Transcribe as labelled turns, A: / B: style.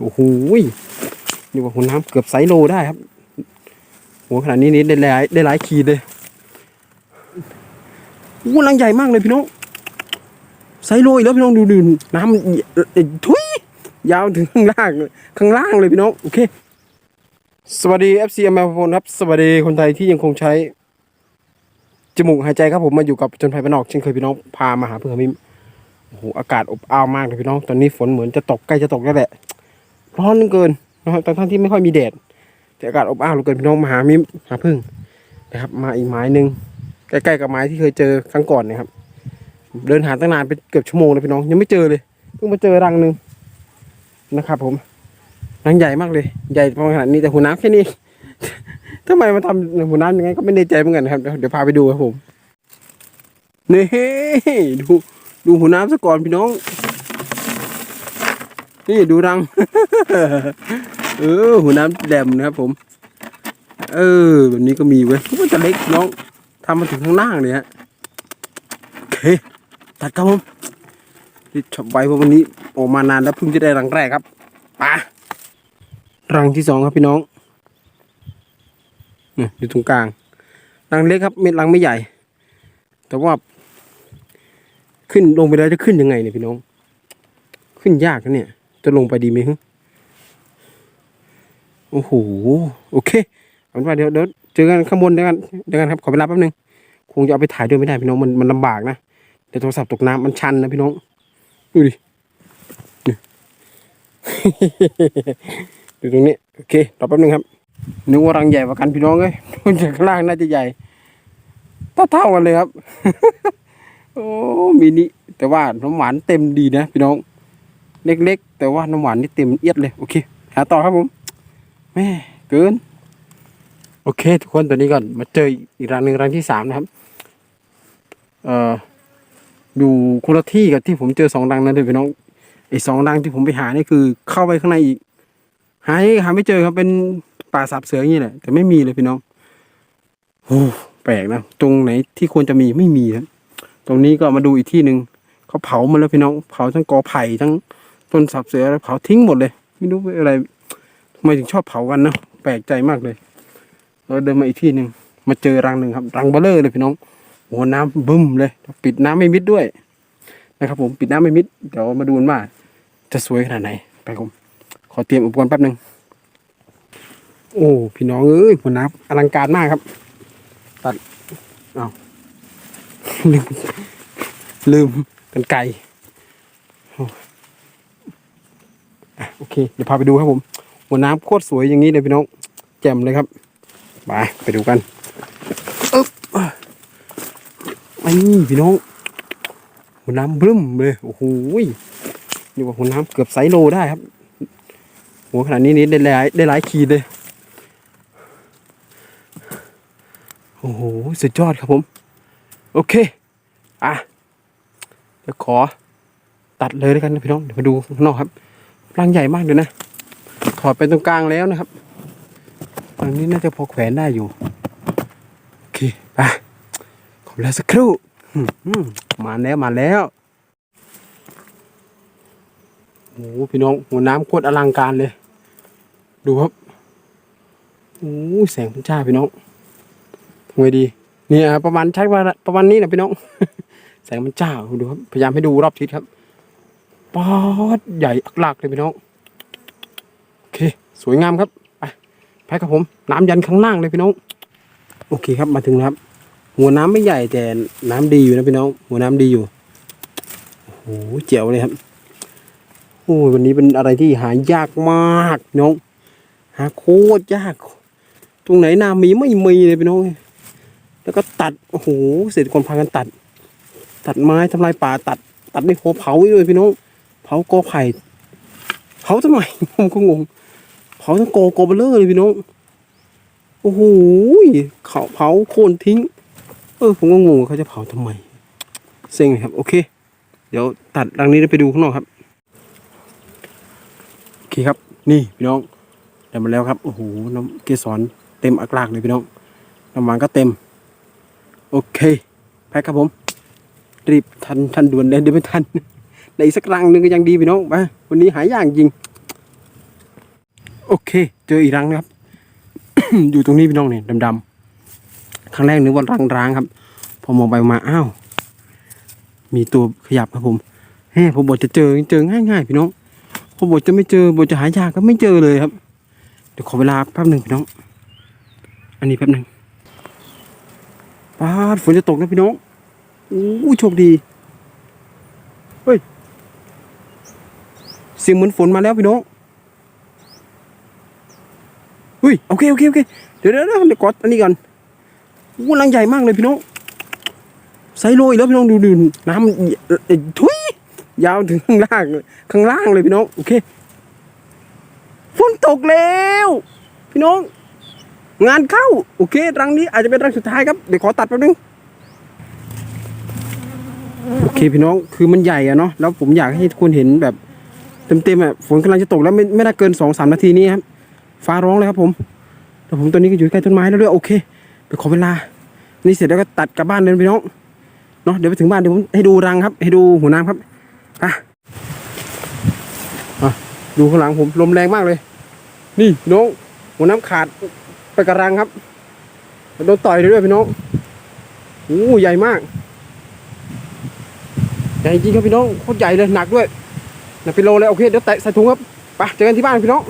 A: โอ้โหนี่ว่าหัวน้ำเกือบไซโลได้ครับหัวขนาดนี้นี่ได้หลายได้หลายขีดเลยโอ้ลังใหญ่มากเลยพี่น้องไซโลอีกแล้วพี่น้องดูดูน้ำมันเอ่อทุยยาวถึงข้างล่างเลยข้างล่างเลยพี่น้องโอเค สวัสดี FC อเมริกันครับ สวัสดีคนไทยที่ยังคงใช้ จมูกหายใจครับผมมาอยู่กับจนภัยบ้านนอกเช่นเคยพี่น้องพามาหาเพื่อนมิมโอ้โหอากาศอบอ้าวมากเลยพี่น้อง ตอนนี้ฝนเหมือนจะตกใกล้จะตกแล้วแหละ ร้อนเหลือเกินนะครับทั้งที่ไม่ค่อยมีแดดแต่อากาศอบอ้าวเหลือเกินพี่น้องมาหามิหาพึ่งนะครับ มาอีกไม้หนึ่งใกล้ๆกับไม้ที่เคยเจอครั้งก่อนนะครับ เดินหาตั้งนานเป็นเกือบชั่วโมงเลยพี่น้องยังไม่เจอเลยเพิ่งมาเจอรังหนึ่งนะครับ ผมรังใหญ่มากเลย ใหญ่ประมาณขนาดนี้แต่หัวน้ำแค่นี้ทำไมมาทำหัวน้ำยังไงก็ไม่แน่ใจเหมือนกันครับเดี๋ยวเดี๋ยวพาไปดูครับผมนี่ดูดูหัวน้ำซะก่อนพี่น้อง นี่ดูรัง เออหัวน้ำแดมนะครับผม เออแบบนี้ก็มีเว้ยมันจะเล็กน้องทำมาถึงข้างล่างเลยฮะโอเคตัดครับผมรีบช็อปไว้เพราะวันนี้ออกมานานแล้วเพิ่งจะได้รังแรกครับปะรังที่สองครับพี่น้องอยู่ตรงกลางรังเล็กครับเม็ดรังไม่ใหญ่ แต่ว่า ขึ้นลงไปแล้วจะขึ้นยังไงเนี่ยพี่น้อง ขึ้นยากนะเนี่ย จะลงไปดีไหมฮึโอ้โหโอเคเอาเป็นว่าเดี๋ยวเดี๋ยวเจอกันข้างบนเดี๋ยวกันเดี๋ยวกันครับขอเวลาแป๊บนึงคงจะเอาไปถ่ายด้วยไม่ได้พี่น้องมันมันลำบากนะเดี๋ยวโทรศัพท์ตกน้ำมันชันนะพี่น้องดูดิดูตรงนี้โอเครอแป๊บนึงครับนึกว่ารังใหญ่กว่ากันพี่น้องเอ้ยดูจากข้างล่างน่าจะใหญ่เท่าเท่าๆกันเลยครับ โอ้มินิแต่ว่าน้ำหวานเต็มดีนะพี่น้อง เล็กๆ แต่ว่าน้ำหวานนี่เต็มเอียดเลย โอเค หาต่อครับผมแม่เกิน โอเค ทุกคนตัวนี้ก่อนมาเจออีกรังหนึ่งรังที่สามนะครับ เอ่ออยู่คนละที่กับที่ผมเจอสองรังนั้นเลยพี่น้องไอ้สองรังที่ผมไปหานี่คือเข้าไปข้างในอีก หาหาไม่เจอครับเป็นป่าสับเสืออย่างนี้แหละแต่ไม่มีเลยพี่น้องโอ้แปลกนะตรงไหนที่ควรจะมีไม่มีครับตรงนี้ก็มาดูอีกที่หนึ่งเขาเผามาแล้วพี่น้องเผาทั้งกอไผ่ทั้ง ต้นสับเสืออะไรเผาทิ้งหมดเลย ไม่รู้อะไรทำไมถึงชอบเผากันเนอะแปลกใจมากเลยเราเดินมาอีกที่หนึ่งมาเจอรังหนึ่งครับ รังเบลเลอร์เลยพี่น้องโอ้น้ำบึ้มเลย ปิดน้ำไม่มิดด้วย นะครับ ผมปิดน้ำไม่มิดเดี๋ยวมาดูกันว่าจะสวยขนาดไหนไปผมขอเตรียมอุปกรณ์แป๊บหนึ่งโอ้พี่น้องเอ้ยหัวน้ำอลังการมากครับ ตัดเอาลืมลืมกันไก่โอ้อะ โอเค เดี๋ยวพาไปดูครับผมหัวน้ำโคตรสวยอย่างนี้เลยพี่น้องแจ่มเลยครับไปไปดูกันอึ๊บอันนี้พี่น้องหัวน้ำบึ้มเลยโอ้โหนี่ว่าหัวน้ำเกือบไซโลได้ครับหัวขนาดนี้นี่ได้หลายได้หลายขีดเลยโอ้โหสุดยอดครับผม โอเค อะเดี๋ยวขอตัดเลยแล้วกันนะพี่น้องเดี๋ยวมาดูข้างนอกครับ รังใหญ่มากเลยนะ ถอดไปตรงกลางแล้วนะครับอันนี้น่าจะพอแขวนได้อยู่ โอเค ไป ขอเวลาสักครู่มาแล้วมาแล้วโอ้โพี่น้องหัวน้ำโคตรอลังการเลย ดูครับโอ้แสงพระเจ้าพี่น้องทำไงดีเนี่ยประมาณใช้ประมาณนี้นะพี่น้อง แสงมันจ้าดูครับพยายามให้ดูรอบทิศครับ ป๊อดใหญ่อักลักเลยพี่น้อง โอเค สวยงามครับไปไปครับผม น้ำยันข้างล่างเลยพี่น้อง โอเคครับมาถึงครับ หัวน้ำไม่ใหญ่แต่น้ำดีอยู่นะพี่น้อง หัวน้ำดีอยู่โอ้โหเจ๋วเลยครับโอ้วันนี้เป็นอะไรที่หายากมากน้องหาโคตรยาก ตรงไหนน้ำมีไม่มีเลยพี่น้องแล้วก็ตัดโอ้โหเสร็จคนพากันตัด ตัดไม้ทำลายป่าตัด ตัดไม่พอเผาด้วยพี่น้อง ผากอไผ่เผาทำไมผมก็งงเผาทั้งกอกอเบลเลอร์เลยพี่น้องโอ้โหเขาเผาโค่นทิ้ง เออผมก็งงว่าเขาจะเผาทำไมเซ็งเลยครับ โอเค เดี๋ยวตัดรังนี้ไปดูข้างนอกครับโอเคครับ นี่พี่น้องได้มาแล้วครับโอ้โหน้ำเกสรเต็มอักลากเลยพี่น้องน้ำหวานก็เต็ม โอเคไปครับผมรีบทันทันด่วนเลยเดี๋ยวไม่ทัน ในอีกสักรังหนึ่งก็ยังดีพี่น้องไปวันนี้หายากจริง โอเค เจออีกรังนะครับ อยู่ตรงนี้พี่น้องเนี่ยดำๆครั้งแรกนึกว่ารังร้างครับ พอมองไปมาอ้าวมีตัวขยับครับผมเฮ้ผมบอกจะเจอเจอง่ายๆพี่น้องผมบอกจะไม่เจอบอกจะหายากก็ไม่เจอเลยครับเดี๋ยวขอเวลาแป๊บหนึ่งพี่น้อง อันนี้แป๊บหนึ่งป้าดฝนจะตกนะพี่น้องอู้โชคดี เฮ้ย เสียงเหมือนฝนมาแล้วพี่น้องเฮ้ยโอเคโอเคโอเคเดี๋ยวเดี๋ยวเดี๋ยวเดี๋ยวกดอันนี้ก่อนอู้รังใหญ่มากเลยพี่น้องไซโลอีกแล้วพี่น้องดูดูน้ำมันเอ่อทุยยาวถึงข้างล่างเลยข้างล่างเลยพี่น้องโอเคฝนตกแล้ว พี่น้อง งานเข้า โอเค รังนี้อาจจะเป็นรังสุดท้ายครับ เดี๋ยวขอตัดแป๊บนึงโอเคพี่น้องคือมันใหญ่อะเนาะแล้วผมอยากให้ทุกคนเห็นแบบ เต็มๆอะฝนกำลังจะตกแล้วไม่ไม่น่าเกินสองสามนาทีนี้ครับฟ้าร้องเลยครับผมแต่ผมตอนนี้ก็อยู่ใกล้ต้นไม้แล้วด้วยโอเคเดี๋ยวขอเวลา นี่เสร็จแล้วก็ตัดกลับบ้านเลยพี่น้องเนาะเดี๋ยวไปถึงบ้านเดี๋ยวผมให้ดูรังครับ ให้ดูหัวน้ำครับอะดูข้างหลังผมลมแรงมากเลย นี่พี่น้องหัวน้ำขาดไปกระรังครับโดนต่อยด้วยพี่น้องโอ้ใหญ่มากใหญ่จริงครับพี่น้องโคตรใหญ่เลยหนักด้วย นักเป็นโลเลยโอเคเดี๋ยวแตะใส่ถุงครับไปเจอกันที่บ้านพี่น้อง